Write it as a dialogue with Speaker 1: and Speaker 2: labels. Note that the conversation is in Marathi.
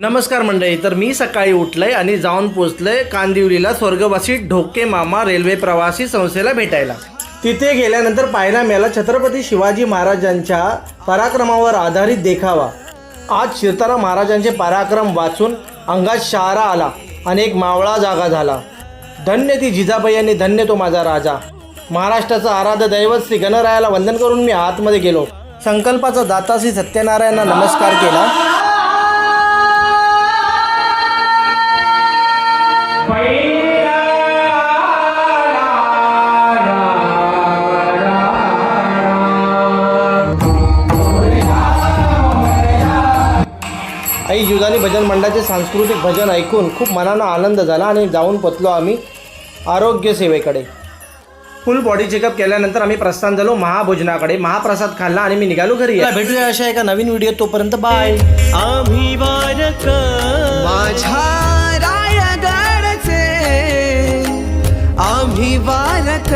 Speaker 1: नमस्कार मंडळी तर मी सकाळी उठलंय आणि जाऊन पोचलंय कांदिवलीला स्वर्गवासी ढोके मामा रेल्वे प्रवासी संस्थेला भेटायला. तिथे गेल्यानंतर पाहायला मिळाला छत्रपती शिवाजी महाराजांच्या पराक्रमावर आधारित देखावा. आज शिरताना महाराजांचे पराक्रम वाचून अंगात शहारा आला आणि एक मावळा जागा झाला. धन्य ती जिजाबाई आणि धन्य तो माझा राजा. महाराष्ट्राचा आराध्य दैवत श्री गणरायाला वंदन करून मी आतमध्ये गेलो. संकल्पाचा दाता श्री सत्यनारायणला नमस्कार केला. आई जुदानी भजन मंडळाचे सांस्कृतिक भजन ऐकून खूप मनानं आनंद झाला आणि जाऊन पोचलो आम्ही आरोग्य सेवेकडे. फुल बॉडी चेकअप केल्यानंतर आम्ही प्रस्थान झालो महाभोजनाकडे. महाप्रसाद खाल्ला आणि मी निघालो घरी. भेटूया अशा एका नवीन व्हिडिओ तोपर्यंत बाय
Speaker 2: आम्ही
Speaker 3: माझ्या आम्ही बालक.